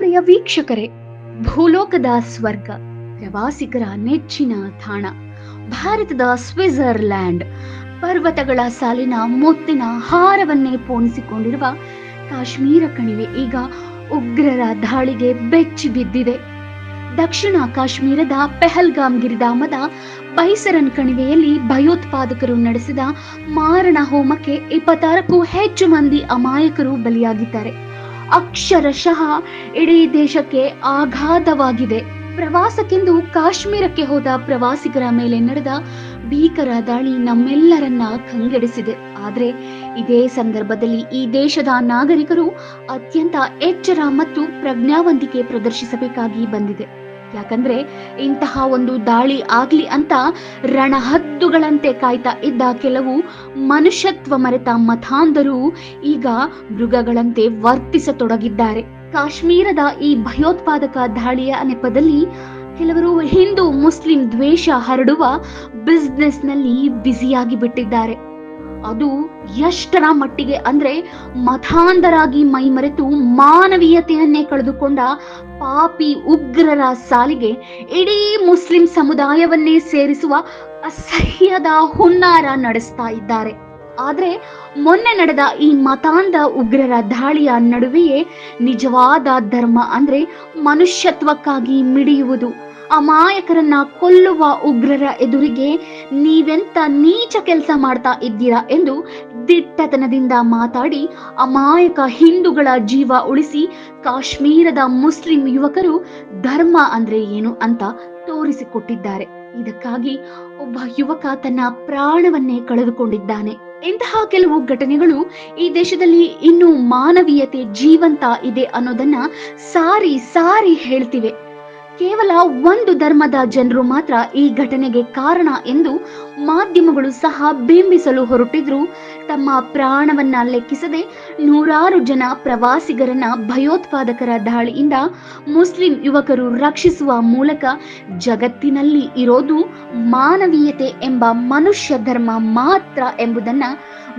ಪ್ರಿಯ ವೀಕ್ಷಕರೇ, ಭೂಲೋಕದ ಸ್ವರ್ಗ, ಪ್ರವಾಸಿಗರ ನೆಚ್ಚಿನ ತಾಣ, ಭಾರತದ ಸ್ವಿಟ್ಜರ್ಲ್ಯಾಂಡ್, ಪರ್ವತಗಳ ಸಾಲಿನ ಮುತ್ತಿನ ಹಾರವನ್ನೇ ಪೋಣಿಸಿಕೊಂಡಿರುವ ಕಾಶ್ಮೀರ ಕಣಿವೆ ಈಗ ಉಗ್ರರ ದಾಳಿಗೆ ಬೆಚ್ಚಿ ಬಿದ್ದಿದೆ. ದಕ್ಷಿಣ ಕಾಶ್ಮೀರದ ಪೆಹಲ್ಗಾಮ್ ಗಿರಿಧಾಮದ ಬೈಸರನ್ ಕಣಿವೆಯಲ್ಲಿ ಭಯೋತ್ಪಾದಕರು ನಡೆಸಿದ ಮಾರಣ ಹೋಮಕ್ಕೆ ಇಪ್ಪತ್ತಾರಕ್ಕೂ ಹೆಚ್ಚು ಮಂದಿ ಅಮಾಯಕರು ಬಲಿಯಾಗಿದ್ದಾರೆ. ಅಕ್ಷರಶಃ ಇಡೀ ದೇಶಕ್ಕೆ ಆಘಾತವಾಗಿದೆ. ಪ್ರವಾಸಕ್ಕೆಂದು ಕಾಶ್ಮೀರಕ್ಕೆ ಹೋದ ಪ್ರವಾಸಿಗರ ಮೇಲೆ ನಡೆದ ಭೀಕರ ದಾಳಿ ನಮ್ಮೆಲ್ಲರನ್ನ ಕಂಗೆಡಿಸಿದೆ. ಆದರೆ ಇದೇ ಸಂದರ್ಭದಲ್ಲಿ ಈ ದೇಶದ ನಾಗರಿಕರು ಅತ್ಯಂತ ಎಚ್ಚರ ಮತ್ತು ಪ್ರಜ್ಞಾವಂತಿಕೆ ಪ್ರದರ್ಶಿಸಬೇಕಾಗಿ ಬಂದಿದೆ. ಯಾಕಂದ್ರೆ ಇಂತಹ ಒಂದು ದಾಳಿ ಆಗ್ಲಿ ಅಂತ ರಣಹದ್ದುಗಳಂತೆ ಕಾಯ್ತಾ ಇದ್ದ ಕೆಲವು ಮನುಷ್ಯತ್ವ ಮರೆತ ಮತಾಂಧರು ಈಗ ಮೃಗಗಳಂತೆ ವರ್ತಿಸತೊಡಗಿದ್ದಾರೆ. ಕಾಶ್ಮೀರದ ಈ ಭಯೋತ್ಪಾದಕ ದಾಳಿಯ ನೆಪದಲ್ಲಿ ಕೆಲವರು ಹಿಂದೂ ಮುಸ್ಲಿಂ ದ್ವೇಷ ಹರಡುವ ಬಿಸ್ನೆಸ್ನಲ್ಲಿ ಬ್ಯುಸಿಯಾಗಿ ಬಿಟ್ಟಿದ್ದಾರೆ ಅದು ಎಷ್ಟರ ಮಟ್ಟಿಗೆ ಅಂದ್ರೆ ಮತಾಂಧರಾಗಿ ಮೈಮರೆತು ಮಾನವೀಯತೆಯನ್ನೇ ಕಳೆದುಕೊಂಡ ಪಾಪಿ ಉಗ್ರರ ಸಾಲಿಗೆ ಇಡೀ ಮುಸ್ಲಿಂ ಸಮುದಾಯವನ್ನೇ ಸೇರಿಸುವ ಅಸಹ್ಯದ ಹುನ್ನಾರ ನಡೆಸ್ತಾ ಇದ್ದಾರೆ. ಆದ್ರೆ ಮೊನ್ನೆ ನಡೆದ ಈ ಮತಾಂಧ ಉಗ್ರರ ದಾಳಿಯ ನಡುವೆಯೇ ನಿಜವಾದ ಧರ್ಮ ಅಂದ್ರೆ ಮನುಷ್ಯತ್ವಕ್ಕಾಗಿ ಮಿಡಿಯುವುದು. ಅಮಾಯಕರನ್ನ ಕೊಲ್ಲುವ ಉಗ್ರರ ಎದುರಿಗೆ ನೀವೆಂತ ನೀಚ ಕೆಲಸ ಮಾಡ್ತಾ ಇದ್ದೀರಾ ಎಂದು ದಿಟ್ಟತನದಿಂದ ಮಾತಾಡಿ ಅಮಾಯಕ ಹಿಂದೂಗಳ ಜೀವ ಉಳಿಸಿ ಕಾಶ್ಮೀರದ ಮುಸ್ಲಿಂ ಯುವಕರು ಧರ್ಮ ಅಂದ್ರೆ ಏನು ಅಂತ ತೋರಿಸಿಕೊಟ್ಟಿದ್ದಾರೆ. ಇದಕ್ಕಾಗಿ ಒಬ್ಬ ಯುವಕ ತನ್ನ ಪ್ರಾಣವನ್ನೇ ಕಳೆದುಕೊಂಡಿದ್ದಾನೆ. ಇಂತಹ ಕೆಲವು ಘಟನೆಗಳು ಈ ದೇಶದಲ್ಲಿ ಇನ್ನೂ ಮಾನವೀಯತೆ ಜೀವಂತ ಇದೆ ಅನ್ನೋದನ್ನ ಸಾರಿ ಸಾರಿ ಹೇಳ್ತಿವೆ. ಕೇವಲ ಒಂದು ಧರ್ಮದ ಜನರು ಮಾತ್ರ ಈ ಘಟನೆಗೆ ಕಾರಣ ಎಂದು ಮಾಧ್ಯಮಗಳು ಸಹ ಬಿಂಬಿಸಲು ಹೊರಟಿದ್ರು. ತಮ್ಮ ಪ್ರಾಣವನ್ನ ಲೆಕ್ಕಿಸದೆ ನೂರಾರು ಜನ ಪ್ರವಾಸಿಗರನ್ನ ಭಯೋತ್ಪಾದಕರ ದಾಳಿಯಿಂದ ಮುಸ್ಲಿಂ ಯುವಕರು ರಕ್ಷಿಸುವ ಮೂಲಕ ಜಗತ್ತಿನಲ್ಲಿ ಇರೋದು ಮಾನವೀಯತೆ ಎಂಬ ಮನುಷ್ಯ ಧರ್ಮ ಮಾತ್ರ ಎಂಬುದನ್ನ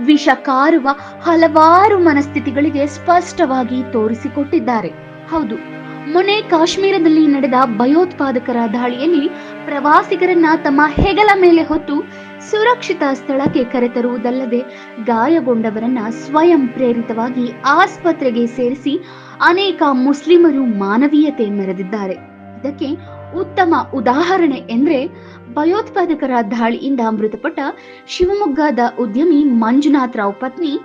ವಿಷ ಕಾರುವ ಹಲವಾರು ಮನಸ್ಥಿತಿಗಳಿಗೆ ಸ್ಪಷ್ಟವಾಗಿ ತೋರಿಸಿಕೊಟ್ಟಿದ್ದಾರೆ. ಹೌದು. ಮೊನ್ನೆ ಕಾಶ್ಮೀರದಲ್ಲಿ ನಡೆದ ಭಯೋತ್ಪಾದಕರ ದಾಳಿಯಲ್ಲಿ ಪ್ರವಾಸಿಗರನ್ನ ತಮ್ಮ ಹೆಗಲ ಮೇಲೆ ಹೊತ್ತು ಸುರಕ್ಷಿತ ಸ್ಥಳಕ್ಕೆ ಕರೆತರುವುದಲ್ಲದೆ ಗಾಯಗೊಂಡವರನ್ನ ಸ್ವಯಂ ಪ್ರೇರಿತವಾಗಿ ಆಸ್ಪತ್ರೆಗೆ ಸೇರಿಸಿ ಅನೇಕ ಮುಸ್ಲಿಮರು ಮಾನವೀಯತೆ ಮೆರೆದಿದ್ದಾರೆ. ಇದಕ್ಕೆ ಉತ್ತಮ ಉದಾಹರಣೆ ಎಂದ್ರೆ ಭಯೋತ್ಪಾದಕರ ದಾಳಿಯಿಂದ ಮೃತಪಟ್ಟ ಶಿವಮೊಗ್ಗದ ಉದ್ಯಮಿ ಮಂಜುನಾಥ್ ರಾವ್ ಪತ್ನಿ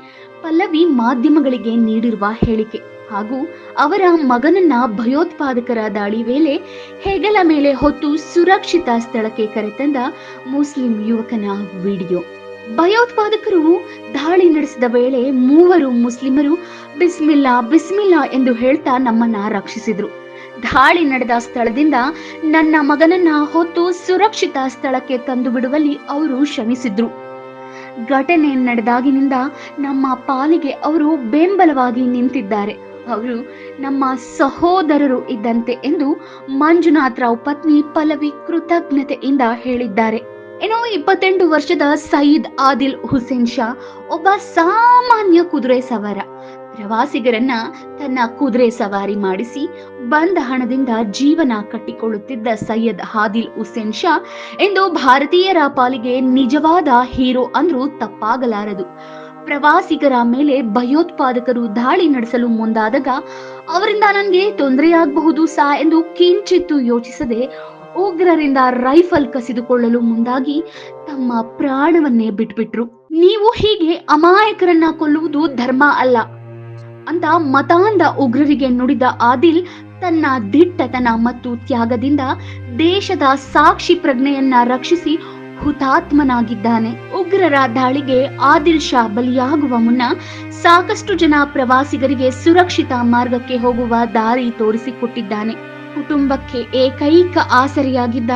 ಪಲ್ಲವಿ ಮಾಧ್ಯಮಗಳಿಗೆ ನೀಡಿರುವ ಹೇಳಿಕೆ. ಹಾಗೂ ಅವರ ಮಗನನ್ನ ಭಯೋತ್ಪಾದಕರ ದಾಳಿ ವೇಳೆ ಹೆಗಲ ಮೇಲೆ ಹೊತ್ತು ಸುರಕ್ಷಿತ ಸ್ಥಳಕ್ಕೆ ಕರೆತಂದ ಮುಸ್ಲಿಂ ಯುವಕನ ವಿಡಿಯೋ. ಭಯೋತ್ಪಾದಕರು ದಾಳಿ ನಡೆಸಿದ ವೇಳೆ ಮೂವರು ಮುಸ್ಲಿಮರು ಬಿಸ್ಮಿಲ್ಲಾ ಬಿಸ್ಮಿಲ್ಲಾ ಎಂದು ಹೇಳ್ತಾ ನಮ್ಮನ್ನ ರಕ್ಷಿಸಿದ್ರು. ದಾಳಿ ನಡೆದ ಸ್ಥಳದಿಂದ ನನ್ನ ಮಗನನ್ನ ಹೊತ್ತು ಸುರಕ್ಷಿತ ಸ್ಥಳಕ್ಕೆ ತಂದು ಬಿಡುವಲ್ಲಿ ಅವರು ಶ್ರಮಿಸಿದ್ರು. ಘಟನೆ ನಡೆದಾಗಿನಿಂದ ನಮ್ಮ ಪಾಲಿಗೆ ಅವರು ಬೆಂಬಲವಾಗಿ ನಿಂತಿದ್ದಾರೆ. ಅವರು ನಮ್ಮ ಸಹೋದರರು ಇದ್ದಂತೆ ಎಂದು ಮಂಜುನಾಥ್ ರಾವ್ ಪತ್ನಿ ಪಲವಿ ಕೃತಜ್ಞತೆಯಿಂದ ಹೇಳಿದ್ದಾರೆ. ಏನೋ ಇಪ್ಪತ್ತೆಂಟು ವರ್ಷದ ಸಯೀದ್ ಆದಿಲ್ ಹುಸೇನ್ ಶಾ ಒಬ್ಬ ಸಾಮಾನ್ಯ ಕುದುರೆ ಸವಾರ. ಪ್ರವಾಸಿಗರನ್ನ ತನ್ನ ಕುದುರೆ ಸವಾರಿ ಮಾಡಿಸಿ ಬಂದ ಹಣದಿಂದ ಜೀವನ ಕಟ್ಟಿಕೊಳ್ಳುತ್ತಿದ್ದ ಸೈಯದ್ ಆದಿಲ್ ಹುಸೇನ್ ಶಾ ಎಂದು ಭಾರತೀಯರ ಪಾಲಿಗೆ ನಿಜವಾದ ಹೀರೋ ಅಂದ್ರೂ ತಪ್ಪಾಗಲಾರದು. ಪ್ರವಾಸಿಗರ ಮೇಲೆ ಭಯೋತ್ಪಾದಕರು ದಾಳಿ ನಡೆಸಲು ಮುಂದಾದಾಗ ಅವರಿಂದ ನನಗೆ ತೊಂದರೆಯಾಗಬಹುದು ಸಾ ಎಂದು ಕಿಂಚಿತ್ತು ಯೋಚಿಸದೆ ಉಗ್ರರಿಂದ ರೈಫಲ್ ಕಸಿದುಕೊಳ್ಳಲು ಮುಂದಾಗಿ ತಮ್ಮ ಪ್ರಾಣವನ್ನೇ ಬಿಟ್ಬಿಟ್ರು. ನೀವು ಹೀಗೆ ಅಮಾಯಕರನ್ನ ಕೊಲ್ಲುವುದು ಧರ್ಮ ಅಲ್ಲ ಅಂತ ಮತಾಂಧ ಉಗ್ರರಿಗೆ ನುಡಿದ ಆದಿಲ್ ತನ್ನ ದಿಟ್ಟತನ ಮತ್ತು ತ್ಯಾಗದಿಂದ ದೇಶದ ಸಾಕ್ಷಿ ಪ್ರಜ್ಞೆಯನ್ನ ರಕ್ಷಿಸಿ ಹುತಾತ್ಮನಾಗಿದ್ದಾನೆ ಉಗ್ರರ ದಾಳಿಗೆ ಆದಿಲ್ ಶಾ ಬಲಿಯಾಗುವ ಮುನ್ನ ಸಾಕಷ್ಟು ಜನ ಪ್ರವಾಸಿಗರಿಗೆ ಸುರಕ್ಷಿತ ಮಾರ್ಗಕ್ಕೆ ಹೋಗುವ ದಾರಿ ತೋರಿಸಿಕೊಟ್ಟಿದ್ದಾನೆ. ಕುಟುಂಬಕ್ಕೆ ಏಕೈಕ ಆಸರೆಯಾಗಿದ್ದ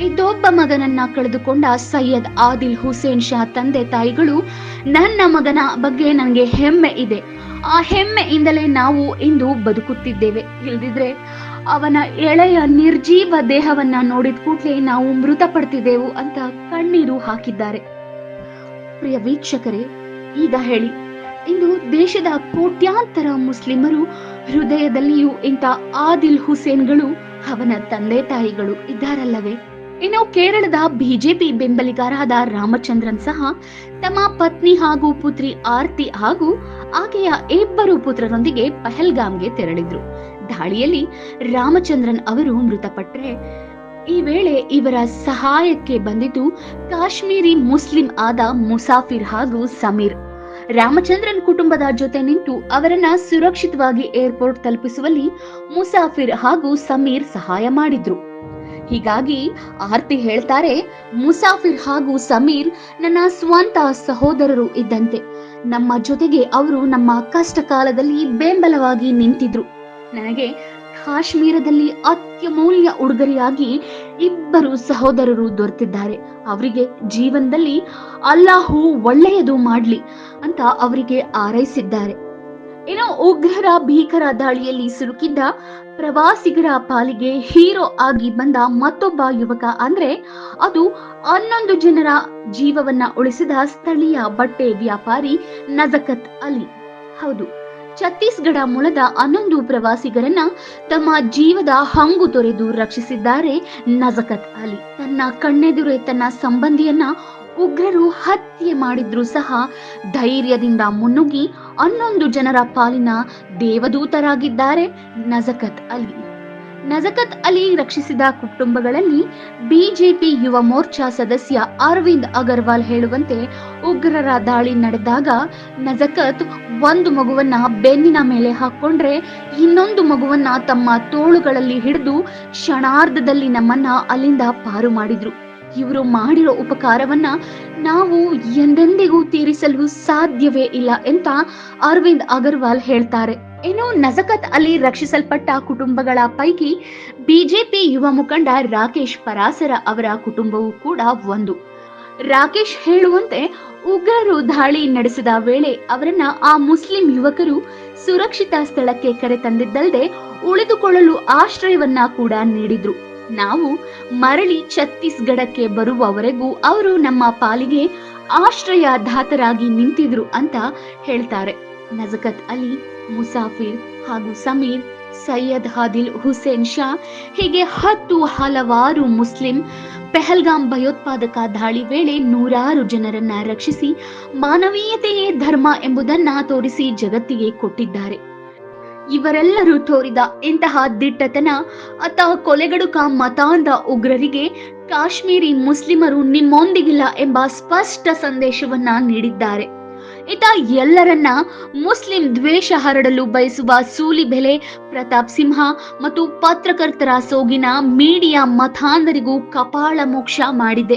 ಇದೊಬ್ಬ ಮಗನನ್ನ ಕಳೆದುಕೊಂಡ ಸೈಯದ್ ಆದಿಲ್ ಹುಸೇನ್ ಶಾ ತಂದೆ ತಾಯಿಗಳು, ನನ್ನ ಮಗನ ಬಗ್ಗೆ ನನಗೆ ಹೆಮ್ಮೆ ಇದೆ. ಆ ಹೆಮ್ಮೆಯಿಂದಲೇ ನಾವು ಇಂದು ಬದುಕುತ್ತಿದ್ದೇವೆ. ಇಲ್ದಿದ್ರೆ ಅವನ ಎಳೆಯ ನಿರ್ಜೀವ ದೇಹವನ್ನ ನೋಡಿದ ಕೂಡಲೇ ನಾವು ಮೃತಪಡ್ತಿದ್ದೆವು ಅಂತ ಕಣ್ಣೀರು ಹಾಕಿದ್ದಾರೆ. ಪ್ರಿಯ ವೀಕ್ಷಕರೇ, ಈಗ ಹೇಳಿ, ಇಂದು ದೇಶದ ಕೋಟ್ಯಾಂತರ ಮುಸ್ಲಿಮರು ಹೃದಯದಲ್ಲಿಯೂ ಇಂಥ ಆದಿಲ್ ಹುಸೇನ್ಗಳು ಅವನ ತಂದೆ ತಾಯಿಗಳು ಇದ್ದಾರಲ್ಲವೇ? ಇನ್ನು ಕೇರಳದ ಬಿಜೆಪಿ ಬೆಂಬಲಿಗರಾದ ರಾಮಚಂದ್ರನ್ ಸಹ ತಮ್ಮ ಪತ್ನಿ ಹಾಗೂ ಪುತ್ರಿ ಆರ್ತಿ ಹಾಗೂ ಆಕೆಯ ಇಬ್ಬರು ಪುತ್ರರೊಂದಿಗೆ ಪಹಲ್ಗಾಮ್ಗೆ ತೆರಳಿದ್ರು. ದಾಳಿಯಲ್ಲಿ ರಾಮಚಂದ್ರನ್ ಅವರು ಮೃತಪಟ್ಟರೆ ಈ ವೇಳೆ ಇವರ ಸಹಾಯಕ್ಕೆ ಬಂದಿದ್ದು ಕಾಶ್ಮೀರಿ ಮುಸ್ಲಿಂ ಆದ ಮುಸಾಫಿರ್ ಹಾಗೂ ಸಮೀರ್. ರಾಮಚಂದ್ರನ್ ಕುಟುಂಬದ ಜೊತೆ ನಿಂತು ಅವರನ್ನ ಸುರಕ್ಷಿತವಾಗಿ ಏರ್ಪೋರ್ಟ್ ತಲುಪಿಸುವಲ್ಲಿ ಮುಸಾಫಿರ್ ಹಾಗೂ ಸಮೀರ್ ಸಹಾಯ ಮಾಡಿದ್ರು. ಹೀಗಾಗಿ ಆರ್ತಿ ಹೇಳ್ತಾರೆ, ಮುಸಾಫಿರ್ ಹಾಗೂ ಸಮೀರ್ ನನ್ನ ಸ್ವಂತ ಸಹೋದರರು ಇದ್ದಂತೆ. ನಮ್ಮ ಜೊತೆಗೆ ಅವರು ನಮ್ಮ ಕಷ್ಟ ಕಾಲದಲ್ಲಿ ಬೆಂಬಲವಾಗಿ ನಿಂತಿದ್ರು. ನನಗೆ ಕಾಶ್ಮೀರದಲ್ಲಿ ಅತ್ಯಮೂಲ್ಯ ಉಡುಗೊರೆಯಾಗಿ ಇಬ್ಬರು ಸಹೋದರರು ದೊರೆತಿದ್ದಾರೆ. ಅವರಿಗೆ ಜೀವನದಲ್ಲಿ ಅಲ್ಲಾಹು ಒಳ್ಳೆಯದು ಮಾಡ್ಲಿ ಅಂತ ಅವರಿಗೆ ಆರೈಸಿದ್ದಾರೆ ಇನ್ನು ಉಗ್ರರ ಭೀಕರ ದಾಳಿಯಲ್ಲಿ ಸಿಲುಕಿದ್ದ ಪ್ರವಾಸಿಗರ ಪಾಲಿಗೆ ಹೀರೋ ಆಗಿ ಬಂದ ಮತ್ತೊಬ್ಬ ಯುವಕ ಅಂದ್ರೆ ಅದು ಹನ್ನೊಂದು ಜನರ ಜೀವವನ್ನ ಉಳಿಸಿದ ಸ್ಥಳೀಯ ಬಟ್ಟೆ ವ್ಯಾಪಾರಿ ನಜಕತ್ ಅಲಿ. ಹೌದು, ಛತ್ತೀಸ್ಗಢ ಮೂಲದ ಹನ್ನೊಂದು ಪ್ರವಾಸಿಗರನ್ನ ತಮ್ಮ ಜೀವದ ಹಂಗು ತೊರೆದು ರಕ್ಷಿಸಿದ್ದಾರೆ ನಜಕತ್ ಅಲಿ. ತನ್ನ ಕಣ್ಣೆದುರೇ ತನ್ನ ಸಂಬಂಧಿಯನ್ನ ಉಗ್ರರು ಹತ್ಯೆ ಮಾಡಿದ್ರು ಸಹ ಧೈರ್ಯದಿಂದ ಮುನ್ನುಗ್ಗಿ ಹನ್ನೊಂದು ಜನರ ಪಾಲಿನ ದೇವದೂತರಾಗಿದ್ದಾರೆ ನಜಕತ್ ಅಲಿ. ನಜಕತ್ ಅಲಿ ರಕ್ಷಿಸಿದ ಕುಟುಂಬಗಳಲ್ಲಿ ಬಿಜೆಪಿ ಯುವ ಮೋರ್ಚಾ ಸದಸ್ಯ ಅರವಿಂದ್ ಅಗರ್ವಾಲ್ ಹೇಳುವಂತೆ ಉಗ್ರರ ದಾಳಿ ನಡೆದಾಗ ನಜಕತ್ ಒಂದು ಮಗುವನ್ನ ಬೆನ್ನಿನ ಮೇಲೆ ಹಾಕೊಂಡ್ರೆ ಇನ್ನೊಂದು ಮಗುವನ್ನ ತಮ್ಮ ತೋಳುಗಳಲ್ಲಿ ಹಿಡಿದು ಕ್ಷಣಾರ್ಧದಲ್ಲಿ ನಮ್ಮನ್ನ ಅಲ್ಲಿಂದ ಪಾರು ಮಾಡಿದ್ರು. ಇವರು ಮಾಡಿರೋ ಉಪಕಾರವನ್ನ ನಾವು ಎಂದೆಂದಿಗೂ ತೀರಿಸಲು ಸಾಧ್ಯವೇ ಇಲ್ಲ ಅಂತ ಅರವಿಂದ್ ಅಗರ್ವಾಲ್ ಹೇಳ್ತಾರೆ. ಇನ್ನು ನಜಕತ್ ಅಲಿ ರಕ್ಷಿಸಲ್ಪಟ್ಟ ಕುಟುಂಬಗಳ ಪೈಕಿ ಬಿಜೆಪಿ ಯುವ ಮುಖಂಡ ರಾಕೇಶ್ ಪರಾಸರ ಅವರ ಕುಟುಂಬವೂ ಕೂಡ ಒಂದು. ರಾಕೇಶ್ ಹೇಳುವಂತೆ ಉಗ್ರರು ದಾಳಿ ನಡೆಸಿದ ವೇಳೆ ಅವರನ್ನ ಆ ಮುಸ್ಲಿಂ ಯುವಕರು ಸುರಕ್ಷಿತ ಸ್ಥಳಕ್ಕೆ ಕರೆತಂದಿದ್ದಲ್ಲದೆ ಉಳಿದುಕೊಳ್ಳಲು ಆಶ್ರಯವನ್ನ ಕೂಡ ನೀಡಿದ್ರು. ನಾವು ಮರಳಿ ಛತ್ತೀಸ್ಗಢಕ್ಕೆ ಬರುವವರೆಗೂ ಅವರು ನಮ್ಮ ಪಾಲಿಗೆ ಆಶ್ರಯದಾತರಾಗಿ ನಿಂತಿದ್ರು ಅಂತ ಹೇಳ್ತಾರೆ. ನಜಕತ್ ಅಲಿ, ಮುಸಾಫಿರ್ ಹಾಗೂ ಸಮೀರ್, ಸೈಯದ್ ಹಾದಿಲ್ ಹುಸೇನ್ ಶಾ ಹೀಗೆ ಹತ್ತು ಹಲವಾರು ಮುಸ್ಲಿಂ ಪೆಹಲ್ಗಾಮ್ ಭಯೋತ್ಪಾದಕ ದಾಳಿ ವೇಳೆ ನೂರಾರು ಜನರನ್ನ ರಕ್ಷಿಸಿ ಮಾನವೀಯತೆಯೇ ಧರ್ಮ ಎಂಬುದನ್ನ ತೋರಿಸಿ ಜಗತ್ತಿಗೆ ಕೊಟ್ಟಿದ್ದಾರೆ. ಇವರೆಲ್ಲರೂ ತೋರಿದ ಇಂತಹ ದಿಟ್ಟತನ ಅತ ಕೊಲೆಗಡುಕ ಮತಾಂಧ ಉಗ್ರರಿಗೆ ಕಾಶ್ಮೀರಿ ಮುಸ್ಲಿಮರು ನಿಮ್ಮೊಂದಿಗಿಲ್ಲ ಎಂಬ ಸ್ಪಷ್ಟ ಸಂದೇಶವನ್ನ ನೀಡಿದ್ದಾರೆ. ಇತ ಎಲ್ಲರನ್ನ ಮುಸ್ಲಿಂ ದ್ವೇಷ ಹರಡಲು ಬಯಸುವ ಸೂಲಿಬೆಲೆ, ಪ್ರತಾಪ್ ಸಿಂಹ ಮತ್ತು ಪತ್ರಕರ್ತರ ಸೋಗಿನ ಮೀಡಿಯಾ ಮತಾಂಧರಿಗೂ ಕಪಾಳ ಮೋಕ್ಷ ಮಾಡಿದೆ.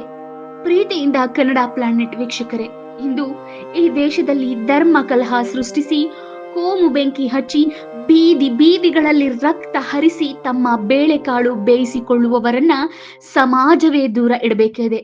ಪ್ರೀತಿಯಿಂದ ಕನ್ನಡ ಪ್ಲಾನೆಟ್ ವೀಕ್ಷಕರೇ, ಇಂದು ಈ ದೇಶದಲ್ಲಿ ಧರ್ಮ ಕಲಹ ಸೃಷ್ಟಿಸಿ, ಕೋಮು ಬೆಂಕಿ ಹಚ್ಚಿ ಬೀದಿ ಬೀದಿಗಳಲ್ಲಿ ರಕ್ತ ಹರಿಸಿ ತಮ್ಮ ಬೇಳೆಕಾಳು ಬೇಯಿಸಿಕೊಳ್ಳುವವರನ್ನ ಸಮಾಜವೇ ದೂರ ಇಡಬೇಕಿದೆ.